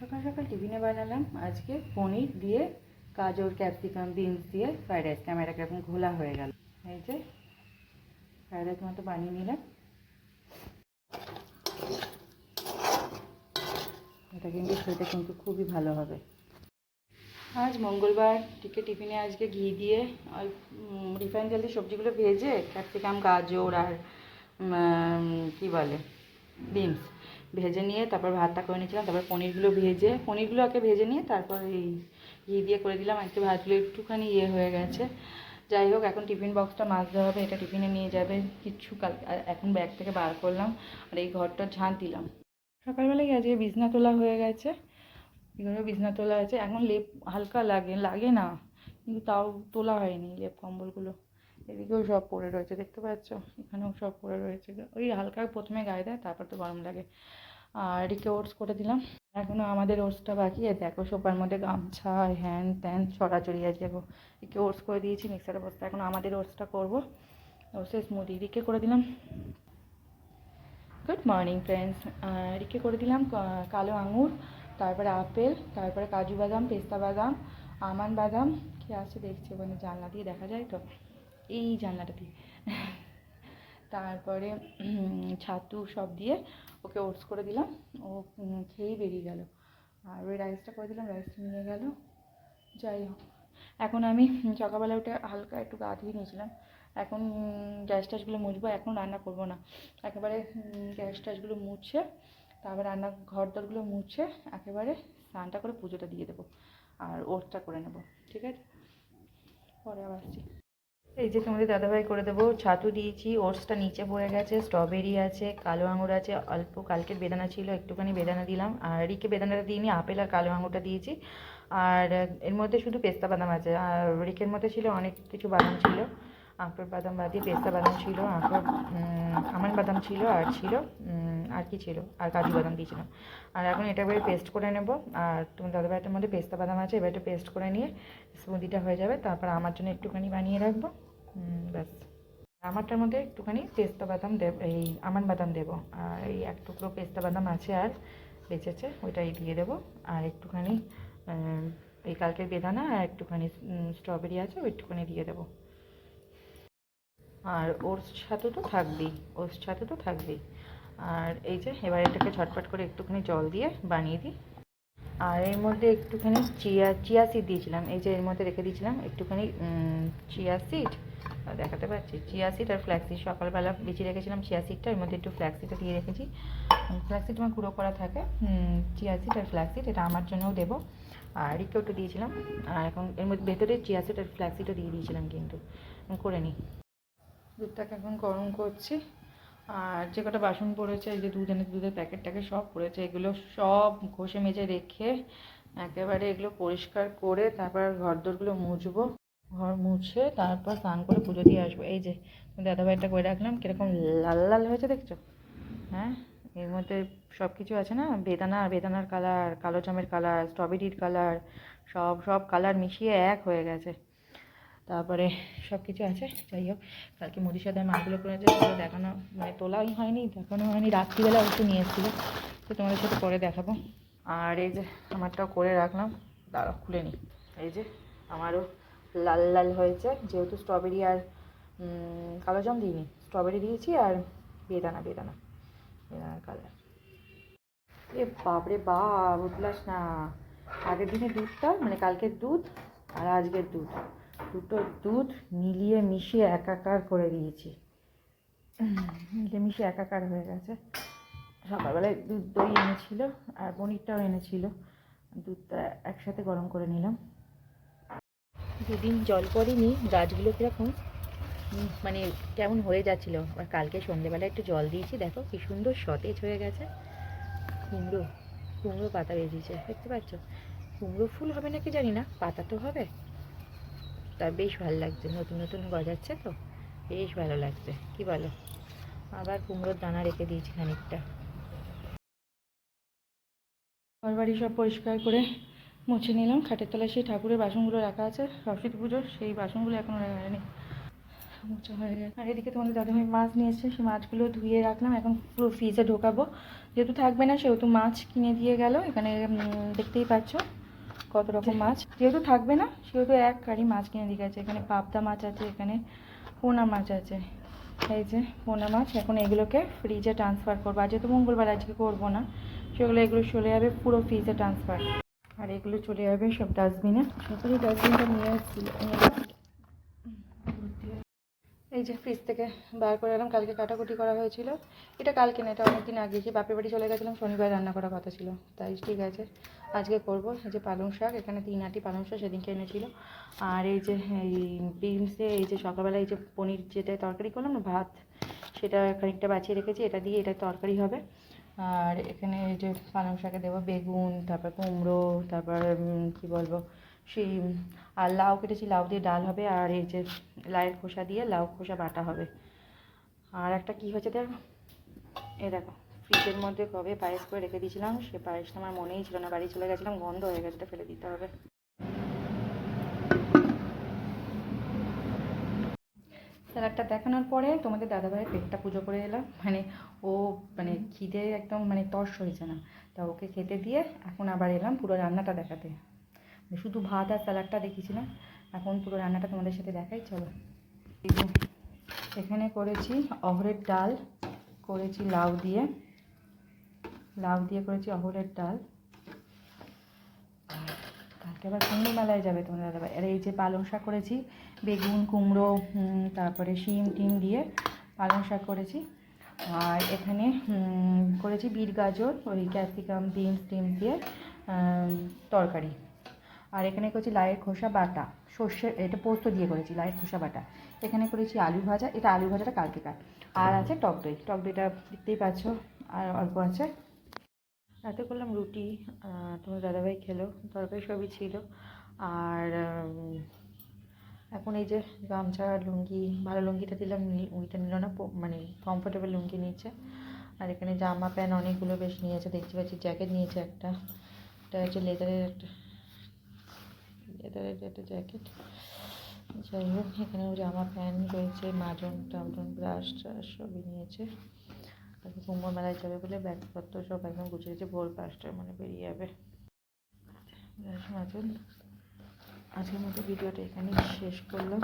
সকাল সকাল টিফিনে বানালাম। আজকে পনির দিয়ে গাজর, ক্যাপসিকাম, বিনস দিয়ে ফ্রাইড রাইস। ক্যামেরা কীরকম ঘোলা হয়ে গেল। এই যে ফ্রাইড রাইস মতো বানিয়ে নিলাম। এটা কিন্তু খেতে কিন্তু খুবই ভালো হবে। আজ মঙ্গলবার। টিকে টিফিনে আজকে ঘি দিয়ে ওই রিফাইন তেল দিয়ে সবজিগুলো ভেজে ক্যাপসিকাম, গাজর আর কি বলে? বিনস। ভেজে নিয়ে তারপর ভাতটা করে নিয়েছিলাম, তারপর পনিরগুলো ভেজে পনিরগুলো আগে ভেজে নিয়ে তারপর এই ঘি দিয়ে করে দিলাম। আজকে ভাতগুলো একটুখানি ইয়ে হয়ে গেছে। যাই হোক, এখন টিফিন বক্সটা মাজতে হবে, এটা টিফিনে নিয়ে যাবে। কিচ্ছু কাল এখন ব্যাগ থেকে বার করলাম, আর এই ঘরটা ঝাঁট দিলাম। সকালবেলায় আজকে বিছনা তোলা হয়ে গেছে? এগুলো বিছনা তোলা আছে এখন লেপ হালকা লাগে লাগে না, কিন্তু তাও তোলা হয়নি লেপ কম্বলগুলো। এদিকেও সব পড়ে রয়েছে, দেখতে পাচ্ছ? এখানেও সব পড়ে রয়েছে। ওই হালকা প্রথমে গায়ে দেয়, তারপর তো গরম লাগে। আর এদিকে ওটস করে দিলাম। এখনও আমাদের ওটসটা বাকি দেখো সোপার মধ্যে গামছা হ্যান ত্যান ছড়াছড়ি আছে। দেখো, এদিকে ওটস করে দিয়েছি, মিক্সারে বসতে এখন আমাদের ওটসটা করব। ওটসের স্মুদি এদিকে করে দিলাম। গুড মর্নিং ফ্রেন্ডস এদিকে করে দিলাম কালো আঙুর, তারপরে আপেল, তারপরে কাজু বাদাম, পেস্তা বাদাম, আমান বাদাম। কি আছে দেখছি ওখানে জানলা দিয়ে দেখা যায় তো? এই জানলাটা দিয়ে। তারপরে ছাতু সব দিয়ে ওকে ওটস করে দিলাম। ও খেয়েই বেরিয়ে গেল। আর ওই রাইসটা করে দিলাম রাইসটা নিয়ে গেল। যাই হোক। এখন আমি সকালবেলা উঠে হালকা একটু গা ধুয়ে নিয়েছিলাম। এখন গ্যাস ট্যাসগুলো মুছবো, এখন রান্না করব না। একেবারে গ্যাস ট্যাসগুলো মুছে, তারপরে রান্না ঘর দরগুলো মুছে, একেবারে স্নানটা করে পুজোটা দিয়ে দেবো। আর ওটসটা করে নেব, ঠিক আছে? পরে আবার আসছি। এই যে তোমাদের দাদাভাই করে দেবো, ছাতু দিয়েছি, ওটসটা নিচে পড়ে গেছে স্ট্রবেরি আছে, কালো আঙুর আছে, অল্প কালকের বেদানা ছিল, একটুখানি বেদানা দিলাম, আর রিকে বেদানাটা দিইনি, আপেল আর কালো আঙুরটা দিয়েছি, আর এর মধ্যে শুধু পেস্তা বাদাম আছে, আর রিকের মধ্যে ছিল অনেক কিছু বাদাম ছিল আঁকড় বাদাম বাদ পেস্তা বাদাম ছিল আঁকড় আমান বাদাম ছিল আর ছিল আর কি ছিল? আর কাজু বাদাম দিয়েছিলাম। আর এখন এটা এবারে পেস্ট করে নেব। আর তোমার দাদাভাইটার মধ্যে পেস্তা বাদাম আছে, এবার এটা পেস্ট করে নিয়ে স্মুদিটা হয়ে যাবে। তারপর আমার জন্য একটুখানি বানিয়ে রাখব। ব্যাস। আমারটার মধ্যে একটুখানি পেস্তা বাদাম দেব, এই আমান বাদাম দেবো। আর এই এক টুকরো পেস্তা বাদাম আছে আর বেঁচেছে, ওইটাই দিয়ে দেবো। আর একটুখানি এই কালকের বেদানা আর একটুখানি স্ট্রবেরি আছে ওই একটুখানি দিয়ে দেবো। আর ওর সাথে তো থাকবেই ওর সাথে তো থাকবেই। আর এই যে, এবার এটাকে ঝটপট করে একটুখানি জল দিয়ে বানিয়ে দিই। আর এর মধ্যে একটুখানি চিয়া চিয়া সিড দিয়েছিলাম। এই যে, এর মধ্যে রেখে দিয়েছিলাম একটুখানি চিয়া সিড দেখাতে পাচ্ছি, চিয়া সিড আর ফ্ল্যাক্সিড সকালবেলা বেঁচে রেখেছিলাম চিয়া সিডটা এর মধ্যে একটু ফ্ল্যাক্সিডটা দিয়ে রেখেছি। ফ্ল্যাক্সিড আমার গুঁড়ো করা থাকে চিয়া সিড আর ফ্ল্যাক্সিড এটা আমার জন্যও দেবো। আর রিকেও একটু দিয়েছিলাম, আর এখন এর মধ্যে ভেতরে চিয়া সিড আর ফ্ল্যাক্সিডও দিয়ে দিয়েছিলাম কিন্তু। করে নিই। দুধটাকে এখন গরম করছি। আর যে কটা বাসন পড়েছে, এই যে দুধ এনে দুধের প্যাকেটটাকে সব পড়েছে, এগুলো সব ঘষে মেজে রেখে একেবারে এগুলো পরিষ্কার করে তারপর ঘর ঘরদোরগুলো মুছবো। ঘর মুছে তারপর স্নান করে পুজো দিয়ে আসব। এই যে দাদাভাইটা করে রাখলাম, কীরকম লাল লাল হয়েছে দেখছ? হ্যাঁ এর মধ্যে সব কিছু আছে না? বেদানা, বেদানার কালার কালো জামের কালার স্ট্রবেরির কালার সব সব কালার মিশিয়ে এক হয়ে গেছে। তারপরে সব কিছু আছে, যাই হোক, কালকে মুদির সাথে মালগুলো করেছে সেগুলো দেখানো মানে তোলাই হয়নি, দেখানো হয়নি, রাত্রিবেলা একটু নিয়ে এসেছিল, তো তোমাদের সাথে পরে দেখাবো। আর এই যে আমারটাও করে রাখলাম দাঁড়া খুলে নিই এই যে আমারও লাল লাল হয়েছে, যেহেতু স্ট্রবেরি আর কালো জাম দিইনি স্ট্রবেরি দিয়েছি আর বেদানা বেদানা, বেদানার কালার এ বাপরে বাপ, উঠলাস না। আগের দিনের দুধটা মানে কালকের দুধ আর আজকের দুধ। দুটো দুধ মিলিয়ে মিশিয়ে একাকার করে দিয়েছি। মিলিয়ে মিশিয়ে একাকার হয়ে গেছে। সকালবেলায় দুধ দই এনেছিল আর পনিরটাও এনেছিল। দুধটা একসাথে গরম করে নিলাম। দুদিন জল পড়েনি, গাছগুলো কীরকম মানে কেমন হয়ে যাচ্ছিল। আর কালকে সন্ধেবেলা একটু জল দিয়েছি, দেখো কি সুন্দর সতেজ হয়ে গেছে। কুমড়ো কুমড়ো পাতা বেরিয়েছে, দেখতে পাচ্ছ? কুমড়ো ফুল হবে নাকি জানি না, পাতা তো হবে। তা বেশ ভালো লাগছে। নতুন নতুন গজাচ্ছে তো? বেশ ভালো লাগছে। কি বলো? আবার কুমড়োর দানা রেখে দিয়েছি খানিকটা। ঘর বাড়ি সব পরিষ্কার করে মুছে নিলাম। খাটের তলায় সেই ঠাকুরের বাসনগুলো রাখা আছে। সরস্বতী পুজোর সেই বাসনগুলো এখনও রাখা হয়নি। মোচা হয়ে গেছে। আর এদিকে তোমাদের দাদাভাই মাছ নিয়ে সেই মাছগুলো ধুয়ে রাখলাম। এখন পুরো ফ্রিজে ঢোকাবো। যেহেতু থাকবে না, সেহেতু মাছ কিনে দিয়ে গেল। এখানে দেখতেই পাচ্ছ। কত রকম মাছ? যেহেতু থাকবে না সেহেতু এক কারি মাছ কিনে দিয়ে গেছে এখানে পাবদা মাছ আছে এখানে পোনা মাছ আছে। এই যে পোনা মাছ এখন এগুলোকে ফ্রিজে ট্রান্সফার করব। আর যেহেতু মঙ্গলবার আজকে করব না সেগুলো এগুলো চলে যাবে পুরো ফ্রিজে ট্রান্সফার আর এগুলো চলে যাবে সব ডাস্টবিনে সকালে ডাস্টবিনটা নিয়ে এসেছিল এই ফ্রিজ থেকে বার করে এলাম কালকে কাটাকুটি করা হয়েছিল। এটা কালকে না, এটা অনেকদিন আগে। যে বাপের বাড়ি চলে গেছিলাম, শনিবার রান্না করার কথা ছিল। তাই ঠিক আছে, আজকে করব। এই যে পালং শাক, এখানে তিন আটি পালং শাক সেদিনকে এনেছিল। আর এই যে, এই বিনসে এই যে সকালবেলা এই যে পনির যেটা তরকারি করলাম না, ভাত, সেটা খানিকটা বাঁচিয়ে রেখেছি। এটা দিয়ে এটা তরকারি হবে। আর এখানে এই যে পালং শাকে দেবো বেগুন, তারপর কুমড়ো, তারপর কি বলব? শিম আর লাউ কেটেছি, লাউ দিয়ে ডাল হবে, আর এই যে লাউয়ের খোসা দিয়ে লাউ খোসা বাটা হবে। আর একটা কি হচ্ছে দেখো এ দেখো, ফ্রিজের মধ্যে কবে পায়েস করে রেখে দিয়েছিলাম, সে পায়েসটা আমার মনেই ছিল না, বাড়ি চলে গেছিলাম, গন্ধ হয়ে গেছে ফেলে দিতে হবে। স্যালাডটা দেখানোর পরে তোমাদের দাদাভাইয়ের পেটটা পুজো করে এলাম মানে ও মানে খিদে একদম মানে তর্স হয়েছে না, তা ওকে খেতে দিয়ে এখন আবার এলাম পুরো রান্নাটা দেখাতে। শুধু ভাত আর স্যালাডটা দেখিয়েছিলাম। এখন পুরো রান্নাটা তোমাদের সাথে দেখাই, চলো। এখানে করেছি অহরের ডাল, করেছি লাউ দিয়ে। লাউ দিয়ে করেছি অহরের ডাল। কালকে আবার কুমড়ো মেলায় যাবে তোমার দাদাভাই আর এই যে পালং শাক করেছি, বেগুন, কুমড়ো তারপরে শিম টিম দিয়ে পালং শাক করেছি। আর এখানে করেছি বিট গাজর ওই ক্যাপসিকাম, বিনস, টিম দিয়ে তরকারি। আর এখানে করেছি লাইয়ের খোসা বাটা সর্ষে এটা পোস্ত দিয়ে করেছি লাইয়ের খোসা বাটা। এখানে করেছি আলু ভাজা, এটা আলু ভাজাটা কালকেকার আর আছে টক দই, টক দইটা দেখতেই পাচ্ছ, আর অল্প আছে। রাতে করলাম রুটি তোমার দাদাভাই খেলো, তরকারি সবই ছিল। আর এখন এই যে গামছা, লুঙ্গি, ভালো লুঙ্গিটা দিলাম উনিটা নিল না মানে কমফোর্টেবল লুঙ্গি নিয়েছে। আর এখানে জামা প্যান্ট অনেকগুলো বেশ নিয়েছে, দেখতে পাচ্ছি জ্যাকেট নিয়েছে একটা। এটা হচ্ছে লেদারের একটা লেদারের একটা জ্যাকেট। যাই হোক এখানেও জামা প্যান্ট রয়েছে, মাজন টামজন ব্রাশ, ট্রাশ সবই নিয়েছে। আর কুম্ভ মেলায় যাবে বলে ব্যাগপত্র সব একদম গুছিয়েছে ভোর পাঁচটার মানে বেরিয়ে যাবে। ব্রাশ, মাজন। আজকের মতো ভিডিওটা এখানেই শেষ করলাম।